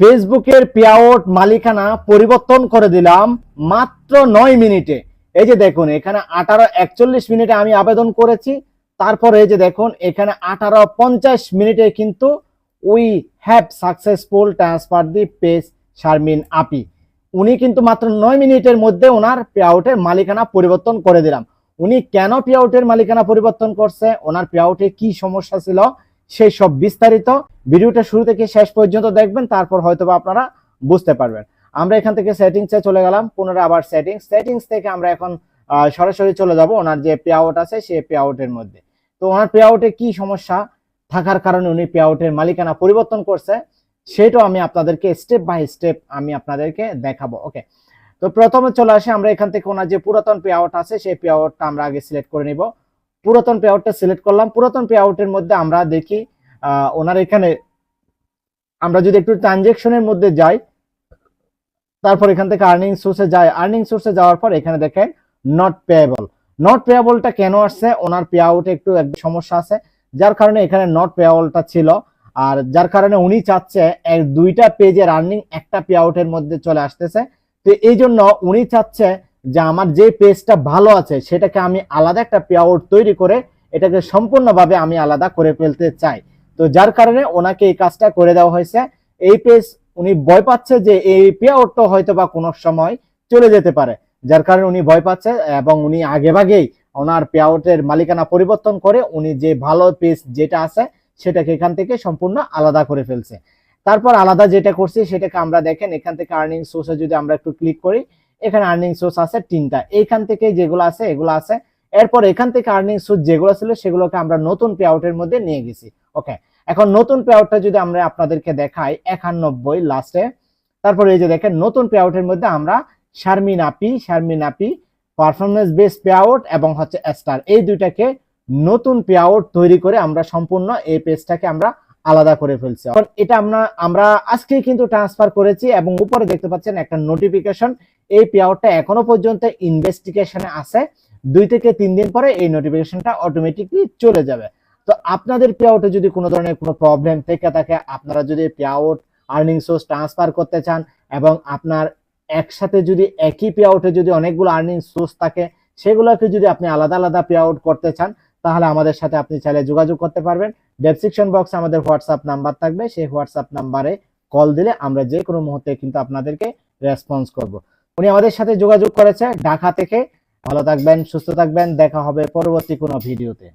ফেসবুকের পেআউট মালিকানা পরিবর্তন করে দিলাম মাত্র নয় মিনিটে। এই যে দেখুন, এখানে আঠারো একচল্লিশ মিনিটে আমি আবেদন করেছি। তারপরে এই যে দেখুন, এখানে আঠারো পঞ্চাশ মিনিটে কিন্তু we have successful transfer the page Sharmin আপি উনি কিন্তু মাত্র নয় মিনিটের মধ্যে ওনার পেআউটের মালিকানা পরিবর্তন করে দিলাম। উনি কেন পেআউটের মালিকানা পরিবর্তন করছে? ওনার পেআউটে কি সমস্যা ছিল? সেই সব বিস্তারিত ভিডিওটা শুরু থেকে শেষ পর্যন্ত দেখবেন, তারপর হয়তো আপনারা বুঝতে পারবেন। আমরা এখান থেকে সেটিংসে চলে গেলাম, পুনরায় আবার সেটিংস সেটিংস থেকে আমরা এখন সরাসরি চলে যাব ওনার যে পে আউট আছে, সেই পে আউটের মধ্যে। তো ওনার পে আউটে কি সমস্যা? থাকার কারণে উনি পে আউটের মালিকানা পরিবর্তন করছে। সেটাও আমি আপনাদেরকে স্টেপ বাই স্টেপ আমি আপনাদেরকে দেখাবো ওকে তো প্রথমে চলে আসে, আমরা এখান থেকে ওনার যে পুরাতন পে আউট আছে, সেই পে আউটটা আমরা আগে সিলেক্ট করে নিব। পুরাতন পে আউটটা সিলেক্ট করলাম। পুরাতন পে আউটের মধ্যে আমরা দেখি ওনার এখানে আমরা যদি একটু ট্রানজেকশনের মধ্যে যাই, তারপর এখান থেকে আর্নিং সোর্সে যাই আর্নিং সোর্সে যাওয়ার পর এখানে দেখেন নট পেয়েবল নট পেয়েবলটা কেন আসছে? ওনার পে আউটে একটু সমস্যা আছে, যার কারণে এখানে নট পেয়েবলটা ছিল। আর যার কারণে উনি চাচ্ছে দুইটা পেজের আর্নিং একটা পে আউটের মধ্যে চলে আসতেছে। তো এই জন্য উনি চাচ্ছে যে আমার যে পেজটা ভালো আছে, সেটাকে আমি আলাদা একটা পে আউট তৈরি করে এটাকে সম্পূর্ণভাবে আমি আলাদা করে ফেলতে চাই। তো যার কারণে ওনাকে এই কাজটা করে দেওয়া হয়েছে। এই পেজ উনি ভয় পাচ্ছে যে এই পে আউটটা হয়তো বা কোনো সময় চলে যেতে পারে। যার কারণে উনি ভয় পাচ্ছে এবং উনি আগে ভাগেই ওনার পে আউটের মালিকানা পরিবর্তন করে উনি যে ভালো পেজ যেটা আছে, সেটাকে এখান থেকে সম্পূর্ণ আলাদা করে ফেলছে। তারপর আলাদা যেটা করছি, সেটাকে আমরা দেখেন, এখান থেকে আর্নিং সোর্সে যদি আমরা একটু ক্লিক করি এখানে আর্নিং সোর্স আছে তিনটা। এইখান থেকে যেগুলো আছে, এগুলো আছে। এরপর এখান থেকে আর্নিং সোর্স যেগুলো ছিল, সেগুলোকে আমরা নতুন পে আউটের মধ্যে নিয়ে গেছি। ওকে এখন নতুন পে আউটটা যদি আমরা আপনাদেরকে দেখাই, একানব্বই লাস্টে তারপরে এই যে দেখেন, নতুন পে আউটের মধ্যে আমরা শারমিন আপি শারমিন আপি পারফরমেন্স বেস পে আউট এবং হচ্ছে স্টার এই দুইটাকে নতুন পে আউট তৈরি করে আমরা সম্পূর্ণ এই পেজটাকে আমরা আলাদা করে ফেলছে। এটা আমরা আমরা আজকেই কিন্তু ট্রান্সফার করেছি এবং উপরে দেখতে পাচ্ছেন একটা নোটিফিকেশন এই পে আউটটা এখনও পর্যন্ত ইনভেস্টিগেশনে আছে। দুই থেকে তিন দিন পরে এই নোটিফিকেশনটা অটোমেটিকলি চলে যাবে। তো আপনাদের পে যদি কোনো ধরনের কোনো প্রবলেম থেকে থাকে, আপনারা যদি pay out earning source transfer করতে চান এবং আপনার একসাথে যদি একই পে যদি অনেকগুলো আর্নিং সোর্স থাকে, সেগুলোকে যদি আপনি আলাদা আলাদা পে আউট করতে চান তাহলে আমাদের সাথে আপনি চাইলে যোগাযোগ করতে পারবেন। ডেসক্রিপশন বক্স আমাদের হোয়াটসঅ্যাপ নাম্বার থাকবে। সেই হোয়াটসঅ্যাপ নাম্বারে কল দিলে আমরা যে কোনো মুহূর্তে কিন্তু আপনাদেরকে রেসপন্স করব। উনি আমাদের সাথে যোগাযোগ করেছে ঢাকা থেকে। ভালো থাকবেন, সুস্থ থাকবেন। দেখা হবে পরবর্তী কোনো ভিডিওতে।